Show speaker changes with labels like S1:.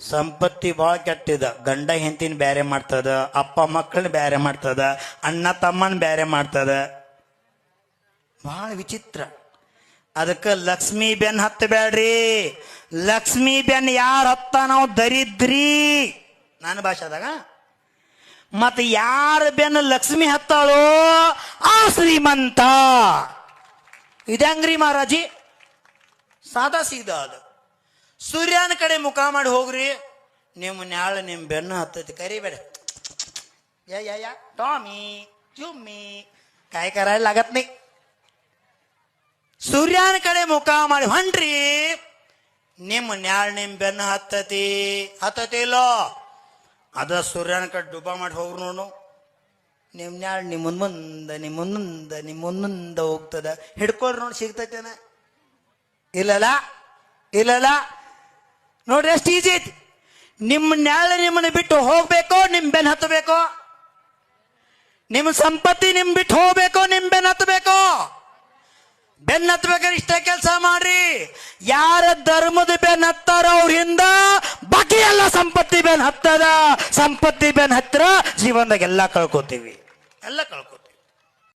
S1: ಸಂಪತ್ತಿ ಭಾಳ ಕೆಟ್ಟಿದ ಗಂಡ ಹೆಂಡತಿನ ಬ್ಯಾರೆ ಮಾಡ್ತದ, ಅಪ್ಪ ಮಕ್ಕಳನ್ನ ಬ್ಯಾರೆ ಮಾಡ್ತದ, ಅಣ್ಣ ತಮ್ಮನ ಬ್ಯಾರೆ ಮಾಡ್ತದ. ಭಾಳ ವಿಚಿತ್ರ. ಅದಕ್ಕೆ ಲಕ್ಷ್ಮೀ ಬೆನ್ ಹತ್ತಬೇಡ್ರಿ. ಲಕ್ಷ್ಮೀ ಬೆನ್ ಯಾರು ಹತ್ತ ನಾವು ದರಿದ್ರಿ. ನನ್ನ ಭಾಷಾದಾಗ? ಮತ್ತೆ ಯಾರ ಬೆನ್ ಲಕ್ಷ್ಮಿ ಹತ್ತಾಳೋ ಆ ಶ್ರೀಮಂತ. ಇದಂಗ್ರಿ ಮಹಾರಾಜಿ? ಸಾದಾ ಸೀದಾ ಅದು. ಸೂರ್ಯನ ಕಡೆ ಮುಖ ಮಾಡಿ ಹೋಗ್ರಿ. ನಿಮ್ಮ ನ್ಯಾಳ ನಿಮ್ಮ ಬೆನ್ನು ಹತ್ತೈತಿ, ಕರಿಬೇಡ. ಯಾ ಯಾ ಯಾ. ಟಾಮಿ, ಜುಮ್ಮಿ. ಕಾಯ್ಕರ ಆಗತ್ನಿ. ಸೂರ್ಯನ ಕಡೆ ಮುಖ ಮಾಡಿ ಹೊಂಟ್ರಿ. ನಿಮ್ಮ ನ್ಯಾಳ ನಿಮ್ಮ ಬೆನ್ನು ಹತ್ತತಿ. ಹತ್ತತಿ ಇಲ್ಲೋ? ಅದ ಸೂರ್ಯನ ಕಡೆ ಡುಬ ಮಾಡಿ ಹೋಗ್ರು ನೋಡು. ನಿಮ್ಮ ನ್ಯಾಳ ನಿಮ್ಮ ಮುಂದ ನಿಮ್ಮ ಮುಂದ ನಿಮ್ಮ ಮುಂದ ಹೋಗ್ತದ. ಹಿಡ್ಕೊಳ್ರಿ ನೋಡಿ, ಸಿಗ್ತೈತೇನ? ಇಲ್ಲಲ್ಲ? ಇಲ್ಲಲ್ಲ? ನೋಡ್ರಿ ಎಷ್ಟು ಈಜಿ ಐತಿ. ನಿಮ್ಮ ನ್ಯಾಳ ನಿಮ್ಮನ್ನ ಬಿಟ್ಟು ಹೋಗ್ಬೇಕೋ, ನಿಮ್ ಬೆನ್ ಹತ್ತಬೇಕೋ? ನಿಮ್ಮ ಸಂಪತ್ತಿ ನಿಮ್ ಬಿಟ್ಟು ಹೋಗ್ಬೇಕೋ, ನಿಮ್ ಬೆನ್ ಹತ್ತಬೇಕೋ? ಬೆನ್ ಹತ್ಬೇಕಾದ್ರೆ ಇಷ್ಟೇ ಕೆಲಸ ಮಾಡ್ರಿ. ಯಾರ ಧರ್ಮದ ಬೆನ್ ಹತ್ತಾರೋ ಅವ್ರ ಹಿಂದ ಬಾಕಿ ಎಲ್ಲ ಸಂಪತ್ತಿ ಬೆನ್ ಹತ್ತದ. ಸಂಪತ್ತಿ ಬೆನ್ ಹತ್ತಿರ ಜೀವನದಾಗ ಎಲ್ಲ ಕಳ್ಕೊತೀವಿ. ಎಲ್ಲ ಕಳ್ಕೊ